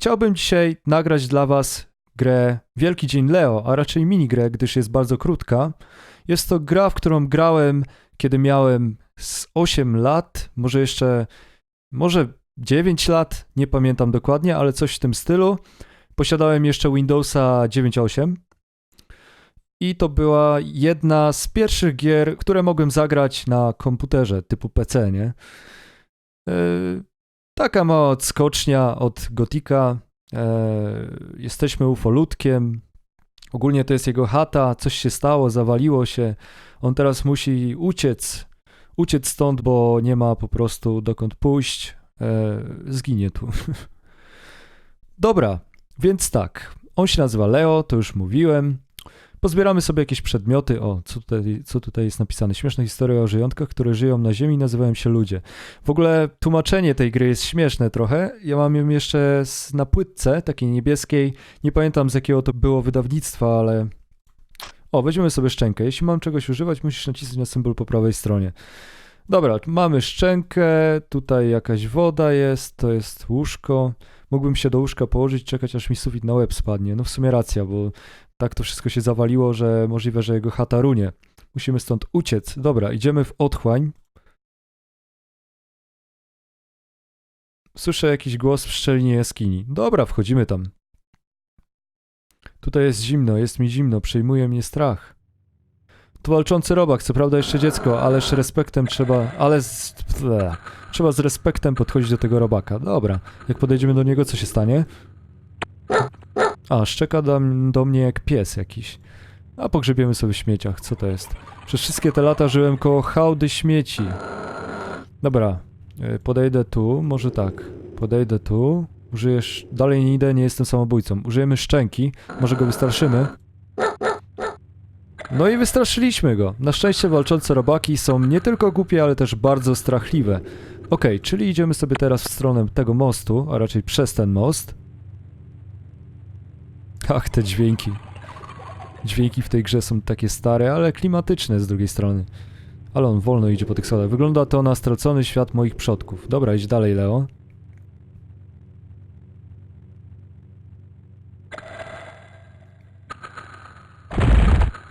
chciałbym dzisiaj nagrać dla Was grę Wielki Dzień Leo, a raczej minigrę, gdyż jest bardzo krótka. Jest to gra, w którą grałem, kiedy miałem z 8 lat, może jeszcze, może 9 lat, nie pamiętam dokładnie, ale coś w tym stylu. Posiadałem jeszcze Windowsa 9.8 i to była jedna z pierwszych gier, które mogłem zagrać na komputerze typu PC, nie? Yy, taka mała odskocznia od Gotika. Yy, jesteśmy ufolutkiem. Ogólnie to jest jego chata, coś się stało, zawaliło się. On teraz musi uciec, uciec stąd, bo nie ma po prostu dokąd pójść. Yy, zginie tu. Dobra, więc tak. On się nazywa Leo, to już mówiłem. Pozbieramy sobie jakieś przedmioty. O, co tutaj, co tutaj jest napisane? Śmieszna historia o żyjątkach, które żyją na Ziemi, nazywają się ludzie. W ogóle tłumaczenie tej gry jest śmieszne trochę. Ja mam ją jeszcze na płytce, takiej niebieskiej. Nie pamiętam z jakiego to było wydawnictwa, ale. O, weźmiemy sobie szczękę. Jeśli mam czegoś używać, musisz nacisnąć na symbol po prawej stronie. Dobra, mamy szczękę, tutaj jakaś woda jest, to jest łóżko. Mógłbym się do łóżka położyć, czekać aż mi sufit na łeb spadnie. No w sumie racja, bo tak to wszystko się zawaliło, że możliwe, że jego chata runie. Musimy stąd uciec. Dobra, idziemy w otchłań. Słyszę jakiś głos w szczelinie jaskini. Dobra, wchodzimy tam. Tutaj jest zimno, jest mi zimno, przejmuje mnie strach. To walczący robak, co prawda jeszcze dziecko, ależ respektem trzeba, ale z, ble, trzeba z respektem podchodzić do tego robaka. Dobra, jak podejdziemy do niego, co się stanie? A, szczeka do, do mnie jak pies jakiś. A pogrzebiemy sobie w śmieciach, co to jest? Przez wszystkie te lata żyłem koło hałdy śmieci. Dobra, e, podejdę tu, może tak. Podejdę tu, użyjesz... Dalej nie idę, nie jestem samobójcą. Użyjemy szczęki, może go wystraszymy. No i wystraszyliśmy go. Na szczęście walczące robaki są nie tylko głupie, ale też bardzo strachliwe. Okej, okay, czyli idziemy sobie teraz w stronę tego mostu, a raczej przez ten most. Ach, te dźwięki. Dźwięki w tej grze są takie stare, ale klimatyczne z drugiej strony. Ale on wolno idzie po tych schodach. Wygląda to na stracony świat moich przodków. Dobra, idź dalej, Leo.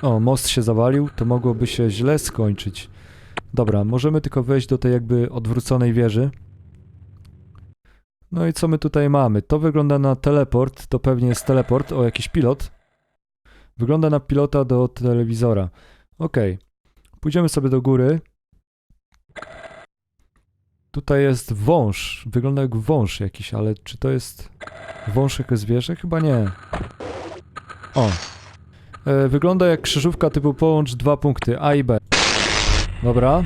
O, most się zawalił, to mogłoby się źle skończyć. Dobra, możemy tylko wejść do tej jakby odwróconej wieży. No i co my tutaj mamy? To wygląda na teleport, to pewnie jest teleport, o jakiś pilot. Wygląda na pilota do telewizora. Okay. Pójdziemy sobie do góry. Tutaj jest wąż. Wygląda jak wąż jakiś, ale czy to jest wąż jako zwierzę? Chyba nie. O. E, wygląda jak krzyżówka typu połącz dwa punkty A i B. Dobra.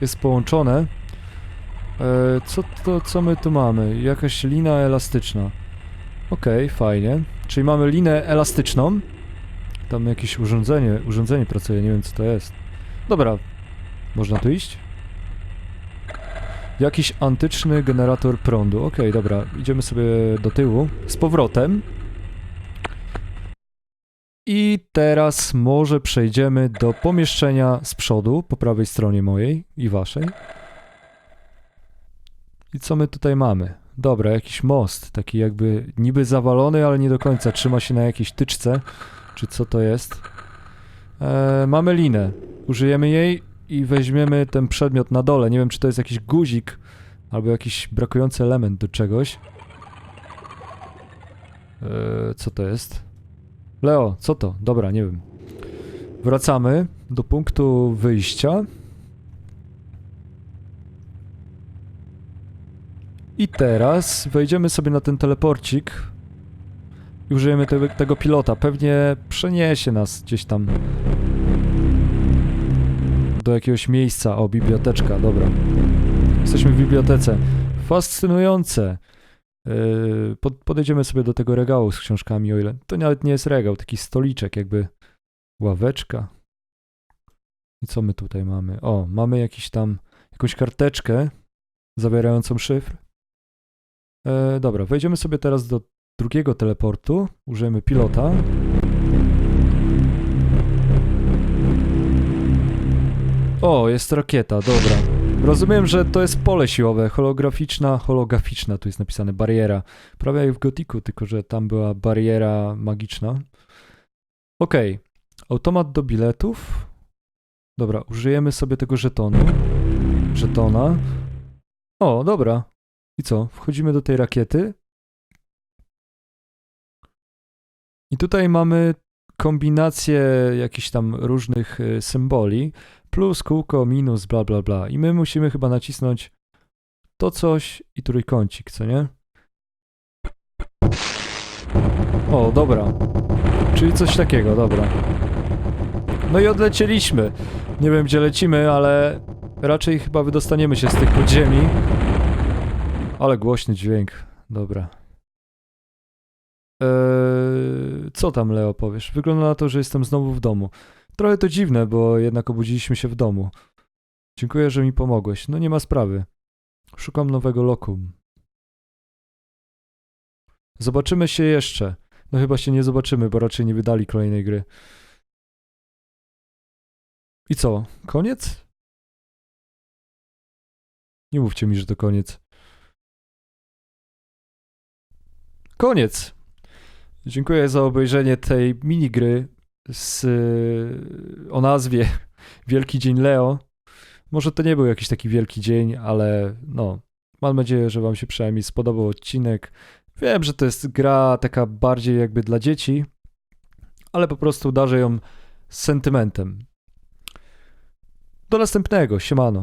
Jest połączone. E, co, to, co my tu mamy? Jakaś lina elastyczna. Okej, okay, fajnie. Czyli mamy linę elastyczną. Tam jakieś urządzenie, urządzenie pracuje, nie wiem co to jest. Dobra, można tu iść? Jakiś antyczny generator prądu. Okej, okay, dobra, idziemy sobie do tyłu. Z powrotem. I teraz może przejdziemy do pomieszczenia z przodu, po prawej stronie mojej i waszej. I co my tutaj mamy? Dobra, jakiś most, taki jakby niby zawalony, ale nie do końca. Trzyma się na jakiejś tyczce, czy co to jest. E, mamy linę. Użyjemy jej i weźmiemy ten przedmiot na dole. Nie wiem, czy to jest jakiś guzik, albo jakiś brakujący element do czegoś. E, co to jest? Leo, co to? Dobra, nie wiem. Wracamy do punktu wyjścia. I teraz wejdziemy sobie na ten teleporcik i użyjemy te, tego pilota. Pewnie przeniesie nas gdzieś tam do jakiegoś miejsca. O, biblioteczka, dobra. Jesteśmy w bibliotece. Fascynujące. Yy, pod, podejdziemy sobie do tego regału z książkami, o ile... To nawet nie jest regał, taki stoliczek, jakby ławeczka. I co my tutaj mamy? O, mamy jakiś tam, jakąś karteczkę zawierającą szyfr. E, dobra, wejdziemy sobie teraz do drugiego teleportu. Użyjemy pilota. O, jest rakieta, dobra. Rozumiem, że to jest pole siłowe, holograficzna, holograficzna, tu jest napisane bariera. Prawie jak w Gotiku, tylko że tam była bariera magiczna. Okej, automat do biletów. Dobra, użyjemy sobie tego żetonu. Żetona. O, dobra. I co? Wchodzimy do tej rakiety. I tutaj mamy kombinację jakichś tam różnych y, symboli. Plus, kółko, minus, bla, bla, bla. I my musimy chyba nacisnąć to coś i trójkącik, co nie? O, dobra. Czyli coś takiego, dobra. No i odlecieliśmy. Nie wiem, gdzie lecimy, ale raczej chyba wydostaniemy się z tych podziemi. Ale głośny dźwięk. Dobra. Eee, co tam, Leo, powiesz? Wygląda na to, że jestem znowu w domu. Trochę to dziwne, bo jednak obudziliśmy się w domu. Dziękuję, że mi pomogłeś. No nie ma sprawy. Szukam nowego lokum. Zobaczymy się jeszcze. No chyba się nie zobaczymy, bo raczej nie wydali kolejnej gry. I co? Koniec? Nie mówcie mi, że to koniec. Koniec! Dziękuję za obejrzenie tej minigry z, o nazwie Wielki Dzień Leo. Może to nie był jakiś taki wielki dzień, ale no, mam nadzieję, że Wam się przynajmniej spodobał odcinek. Wiem, że to jest gra taka bardziej jakby dla dzieci, ale po prostu darzę ją sentymentem. Do następnego, siemano.